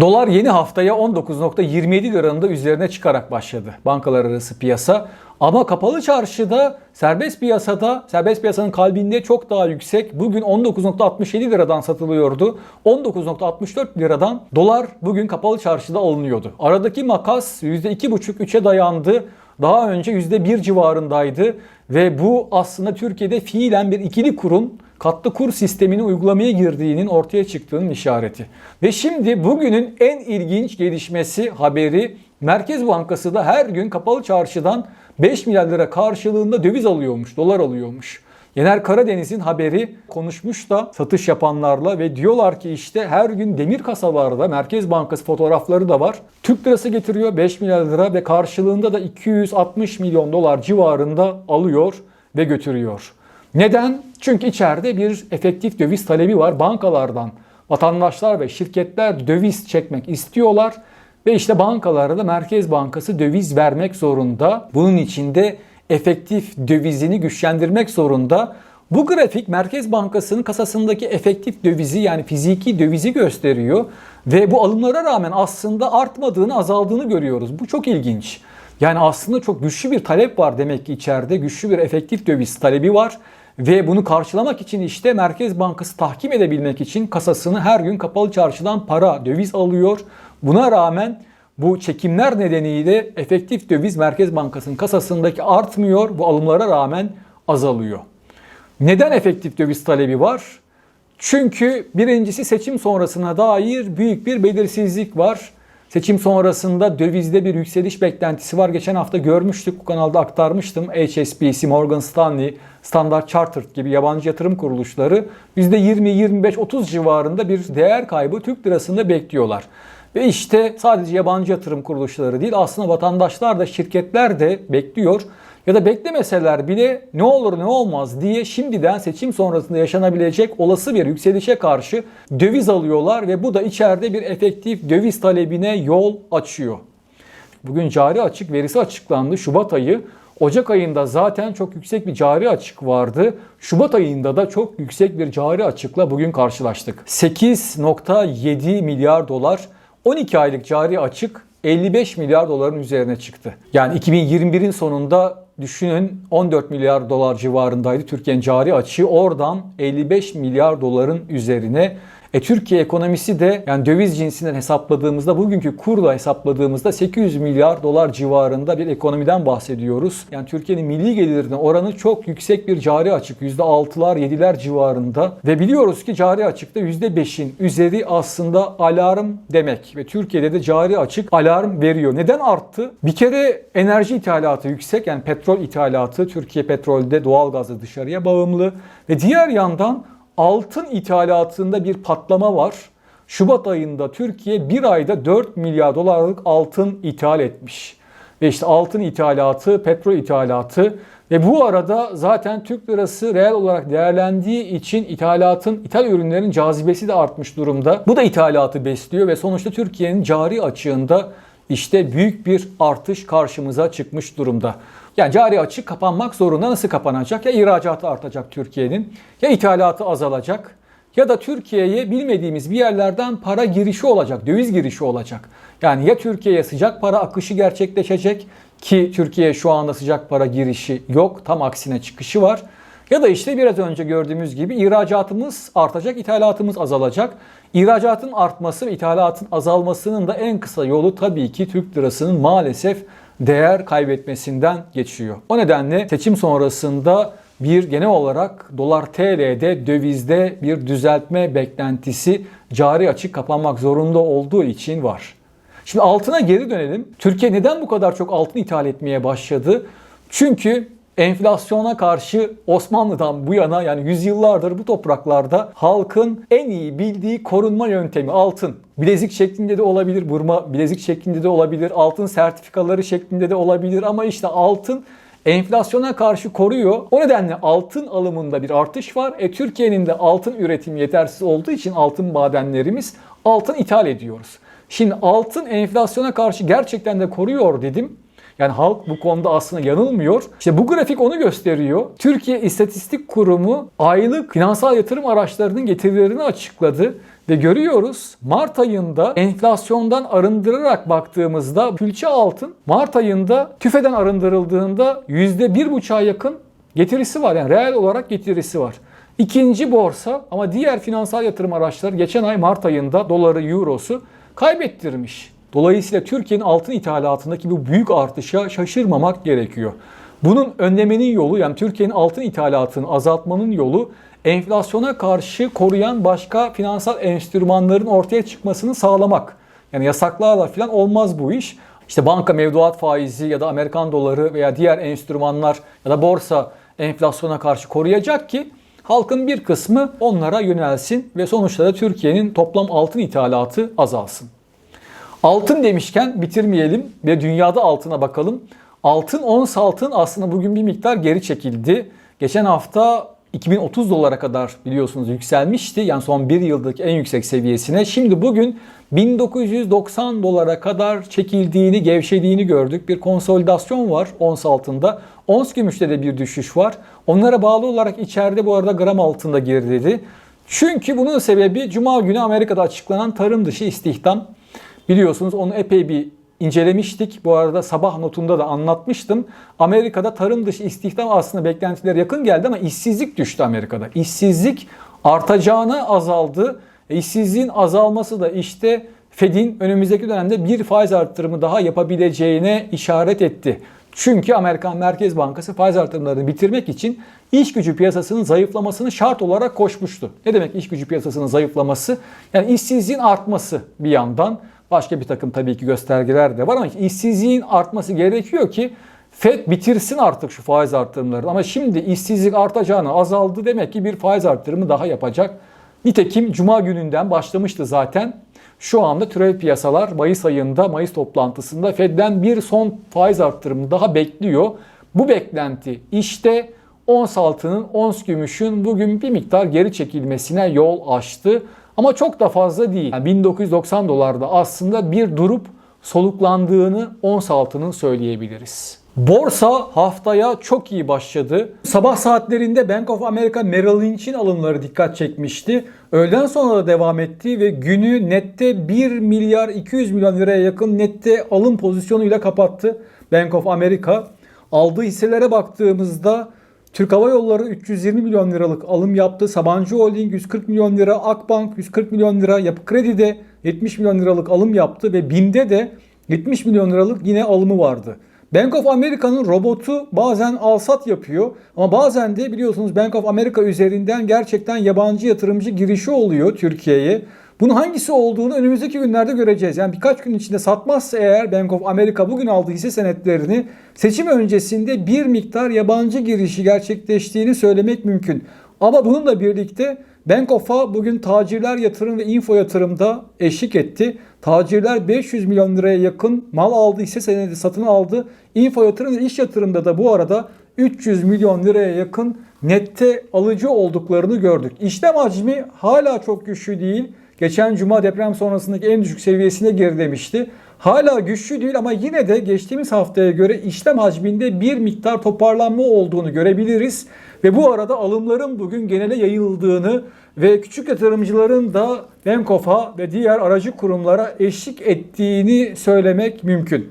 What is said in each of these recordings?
Dolar yeni haftaya 19.27 liranın da üzerine çıkarak başladı bankalar arası piyasa. Ama kapalı çarşıda serbest piyasada, serbest piyasanın kalbinde çok daha yüksek. Bugün 19.67 liradan satılıyordu. 19.64 liradan dolar bugün kapalı çarşıda alınıyordu. Aradaki makas %2,5-3'e dayandı. Daha önce %1 civarındaydı ve bu aslında Türkiye'de fiilen bir ikili kurun katlı kur sistemini uygulamaya girdiğinin ortaya çıktığının işareti. Ve şimdi bugünün en ilginç gelişmesi haberi Merkez Bankası da her gün kapalı çarşıdan 5 milyar lira karşılığında döviz alıyormuş, dolar alıyormuş. Yener Karadeniz'in haberi konuşmuş da satış yapanlarla ve diyorlar ki işte her gün demir kasalarda Merkez Bankası fotoğrafları da var. Türk lirası getiriyor 5 milyar lira ve karşılığında da 260 milyon dolar civarında alıyor ve götürüyor. Neden? Çünkü içeride bir efektif döviz talebi var. Bankalardan vatandaşlar ve şirketler döviz çekmek istiyorlar. Ve işte bankalara da Merkez Bankası döviz vermek zorunda. Bunun içinde efektif dövizini güçlendirmek zorunda. Bu grafik Merkez Bankası'nın kasasındaki efektif dövizi yani fiziki dövizi gösteriyor. Ve bu alımlara rağmen aslında artmadığını, azaldığını görüyoruz. Bu çok ilginç. Yani aslında çok güçlü bir talep var demek ki içeride. Güçlü bir efektif döviz talebi var. Ve bunu karşılamak için işte Merkez Bankası tahkim edebilmek için kasasını her gün kapalı çarşıdan para, döviz alıyor. Buna rağmen bu çekimler nedeniyle efektif döviz Merkez Bankası'nın kasasındaki artmıyor. Bu alımlara rağmen azalıyor. Neden efektif döviz talebi var? Çünkü birincisi seçim sonrasına dair büyük bir belirsizlik var. Seçim sonrasında dövizde bir yükseliş beklentisi var. Geçen hafta görmüştük, bu kanalda aktarmıştım. HSBC, Morgan Stanley, Standard Chartered gibi yabancı yatırım kuruluşları %20, 25, 30 civarında bir değer kaybı Türk lirasında bekliyorlar. Ve işte sadece yabancı yatırım kuruluşları değil aslında vatandaşlar da şirketler de bekliyor. Ya da beklemeseler bile ne olur ne olmaz diye şimdiden seçim sonrasında yaşanabilecek olası bir yükselişe karşı döviz alıyorlar ve bu da içeride bir efektif döviz talebine yol açıyor. Bugün cari açık verisi açıklandı. Şubat ayı Ocak ayında zaten çok yüksek bir cari açık vardı. Şubat ayında da çok yüksek bir cari açıkla bugün karşılaştık. 8.7 milyar dolar 12 aylık cari açık 55 milyar doların üzerine çıktı. Yani 2021'in sonunda düşünün 14 milyar dolar civarındaydı Türkiye'nin cari açığı. Oradan 55 milyar doların üzerine e, Türkiye ekonomisi de yani döviz cinsinden hesapladığımızda bugünkü kurla hesapladığımızda 800 milyar dolar civarında bir ekonomiden bahsediyoruz. Yani Türkiye'nin milli gelirine oranı çok yüksek bir cari açık %6'lar 7'ler civarında ve biliyoruz ki cari açıkta %5'in üzeri aslında alarm demek ve Türkiye'de de cari açık alarm veriyor. Neden arttı? Bir kere enerji ithalatı yüksek yani petrol ithalatı Türkiye petrolde doğalgazı dışarıya bağımlı ve diğer yandan altın ithalatında bir patlama var. Şubat ayında Türkiye bir ayda 4 milyar dolarlık altın ithal etmiş. Ve işte altın ithalatı, petrol ithalatı ve bu arada zaten Türk lirası reel olarak değerlendiği için ithalatın, ithal ürünlerin cazibesi de artmış durumda. Bu da ithalatı besliyor ve sonuçta Türkiye'nin cari açığında işte büyük bir artış karşımıza çıkmış durumda. Yani cari açık kapanmak zorunda nasıl kapanacak? Ya ihracatı artacak Türkiye'nin ya ithalatı azalacak ya da Türkiye'ye bilmediğimiz bir yerlerden para girişi olacak, döviz girişi olacak. Yani ya Türkiye'ye sıcak para akışı gerçekleşecek ki Türkiye şu anda sıcak para girişi yok, tam aksine çıkışı var. Ya da işte biraz önce gördüğümüz gibi ihracatımız artacak, ithalatımız azalacak. İhracatın artması ve ithalatın azalmasının da en kısa yolu tabii ki Türk lirasının maalesef değer kaybetmesinden geçiyor. O nedenle seçim sonrasında bir genel olarak dolar TL'de dövizde bir düzeltme beklentisi cari açık kapanmak zorunda olduğu için var. Şimdi altına geri dönelim. Türkiye neden bu kadar çok altın ithal etmeye başladı? Çünkü enflasyona karşı Osmanlı'dan bu yana yani yüzyıllardır bu topraklarda halkın en iyi bildiği korunma yöntemi altın. Bilezik şeklinde de olabilir, burma bilezik şeklinde de olabilir, altın sertifikaları şeklinde de olabilir ama işte altın enflasyona karşı koruyor. O nedenle altın alımında bir artış var. E, Türkiye'nin de altın üretimi yetersiz olduğu için altın madenlerimiz altın ithal ediyoruz. Şimdi altın enflasyona karşı gerçekten de koruyor dedim. Yani halk bu konuda aslında yanılmıyor. İşte bu grafik onu gösteriyor. Türkiye İstatistik Kurumu aylık finansal yatırım araçlarının getirilerini açıkladı. Ve görüyoruz Mart ayında enflasyondan arındırarak baktığımızda külçe altın Mart ayında tüfeden arındırıldığında %1,5'a yakın getirisi var. Yani reel olarak getirisi var. İkinci borsa ama diğer finansal yatırım araçları geçen ay Mart ayında doları, eurosu kaybettirmiş. Dolayısıyla Türkiye'nin altın ithalatındaki bu büyük artışa şaşırmamak gerekiyor. Bunun önlemenin yolu yani Türkiye'nin altın ithalatını azaltmanın yolu enflasyona karşı koruyan başka finansal enstrümanların ortaya çıkmasını sağlamak. Yani yasaklarla falan olmaz bu iş. İşte banka mevduat faizi ya da Amerikan doları veya diğer enstrümanlar ya da borsa enflasyona karşı koruyacak ki halkın bir kısmı onlara yönelsin ve sonuçta da Türkiye'nin toplam altın ithalatı azalsın. Altın demişken bitirmeyelim ve dünyada altına bakalım. Altın ons altın aslında bugün bir miktar geri çekildi. Geçen hafta 2030 dolara kadar biliyorsunuz yükselmişti. Yani son bir yıldaki en yüksek seviyesine. Şimdi bugün 1990 dolara kadar çekildiğini, gevşediğini gördük. Bir konsolidasyon var ons altında. Ons gümüşte de bir düşüş var. Onlara bağlı olarak içeride bu arada gram altında geriledi. Çünkü bunun sebebi Cuma günü Amerika'da açıklanan tarım dışı istihdam. Biliyorsunuz onu epey bir incelemiştik. Bu arada sabah notunda da anlatmıştım. Amerika'da tarım dışı istihdam aslında beklentilere yakın geldi ama işsizlik düştü Amerika'da. İşsizlik artacağına azaldı. E, işsizliğin azalması da işte Fed'in önümüzdeki dönemde bir faiz arttırımı daha yapabileceğine işaret etti. Çünkü Amerikan Merkez Bankası faiz artırımlarını bitirmek için iş gücü piyasasının zayıflamasını şart olarak koşmuştu. Ne demek iş gücü piyasasının zayıflaması? Yani işsizliğin artması bir yandan. Başka bir takım tabii ki göstergeler de var ama işsizliğin artması gerekiyor ki FED bitirsin artık şu faiz artırımlarını. Ama şimdi işsizlik artacağını azaldı demek ki bir faiz artırımı daha yapacak. Nitekim Cuma gününden başlamıştı zaten. Şu anda türev piyasalar Mayıs ayında, Mayıs toplantısında Fed'den bir son faiz arttırımı daha bekliyor. Bu beklenti işte ons altının, ons gümüşün bugün bir miktar geri çekilmesine yol açtı. Ama çok da fazla değil. Yani 1990 dolarda aslında bir durup soluklandığını ons altının söyleyebiliriz. Borsa haftaya çok iyi başladı. Sabah saatlerinde Bank of America Merrill Lynch'in alımları dikkat çekmişti. Öğleden sonra da devam etti ve günü nette 1 milyar 200 milyon liraya yakın nette alım pozisyonuyla kapattı Bank of America. Aldığı hisselere baktığımızda Türk Hava Yolları 320 milyon liralık alım yaptı. Sabancı Holding 140 milyon lira, Akbank 140 milyon lira, Yapı Kredi'de 70 milyon liralık alım yaptı ve BİM'de de 70 milyon liralık yine alımı vardı. Bank of America'nın robotu bazen alsat yapıyor ama bazen de biliyorsunuz Bank of America üzerinden gerçekten yabancı yatırımcı girişi oluyor Türkiye'ye. Bunun hangisi olduğunu önümüzdeki günlerde göreceğiz. Yani birkaç gün içinde satmazsa eğer Bank of America bugün aldığı hisse senetlerini seçim öncesinde bir miktar yabancı girişi gerçekleştiğini söylemek mümkün. Ama bununla birlikte Bank of'a bugün tacirler yatırım ve info yatırımda eşlik etti. Tacirler 500 milyon liraya yakın mal aldı, hisse senedi satın aldı. Info yatırım ve iş yatırımda da bu arada 300 milyon liraya yakın nette alıcı olduklarını gördük. İşlem hacmi hala çok güçlü değil. Geçen cuma deprem sonrasındaki en düşük seviyesine gerilemişti. Hala güçlü değil ama yine de geçtiğimiz haftaya göre işlem hacminde bir miktar toparlanma olduğunu görebiliriz. Ve bu arada alımların bugün genele yayıldığını ve küçük yatırımcıların da Bankof'a ve diğer aracı kurumlara eşlik ettiğini söylemek mümkün.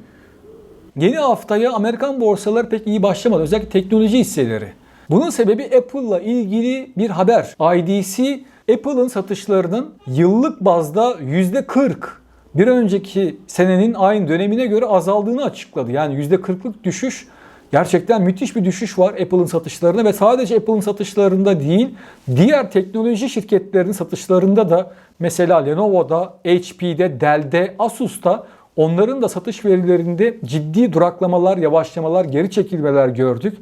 Yeni haftaya Amerikan borsaları pek iyi başlamadı. Özellikle teknoloji hisseleri. Bunun sebebi Apple'la ilgili bir haber. IDC Apple'ın satışlarının yıllık bazda %40 bir önceki senenin aynı dönemine göre azaldığını açıkladı. Yani %40'lık düşüş gerçekten müthiş bir düşüş var Apple'ın satışlarında ve sadece Apple'ın satışlarında değil diğer teknoloji şirketlerinin satışlarında da mesela Lenovo'da, HP'de, Dell'de, Asus'ta onların da satış verilerinde ciddi duraklamalar, yavaşlamalar, geri çekilmeler gördük.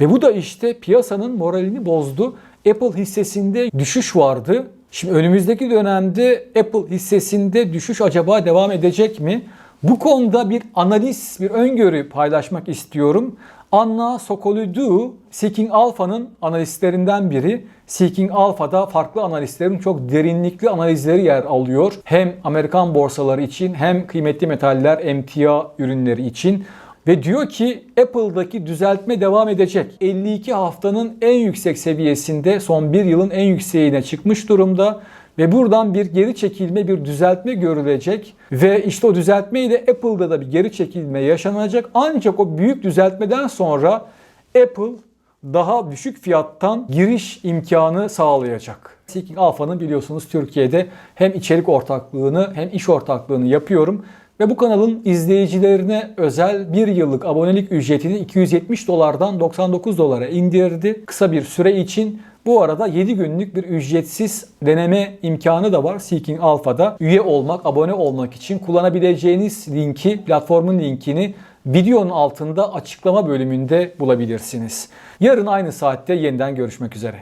Ve bu da işte piyasanın moralini bozdu. Apple hissesinde düşüş vardı. Şimdi önümüzdeki dönemde Apple hissesinde düşüş acaba devam edecek mi? Bu konuda bir analiz, bir öngörü paylaşmak istiyorum. Anna Sokolidou, Seeking Alpha'nın analistlerinden biri. Seeking Alpha'da farklı analistlerin çok derinlikli analizleri yer alıyor. Hem Amerikan borsaları için hem kıymetli metaller, emtia ürünleri için. Ve diyor ki Apple'daki düzeltme devam edecek. 52 haftanın en yüksek seviyesinde son bir yılın en yükseğine çıkmış durumda. ve buradan bir geri çekilme, bir düzeltme görülecek ve işte o düzeltmeyle Apple'da da bir geri çekilme yaşanacak. Ancak o büyük düzeltmeden sonra Apple daha düşük fiyattan giriş imkanı sağlayacak. Seeking Alpha'nın biliyorsunuz Türkiye'de hem içerik ortaklığını hem iş ortaklığını yapıyorum. Ve bu kanalın izleyicilerine özel bir yıllık abonelik ücretini 270 dolardan 99 dolara indirdi. Kısa bir süre için bu arada 7 günlük bir ücretsiz deneme imkanı da var Seeking Alpha'da. Üye olmak, abone olmak için kullanabileceğiniz linki, platformun linkini videonun altında açıklama bölümünde bulabilirsiniz. Yarın aynı saatte yeniden görüşmek üzere.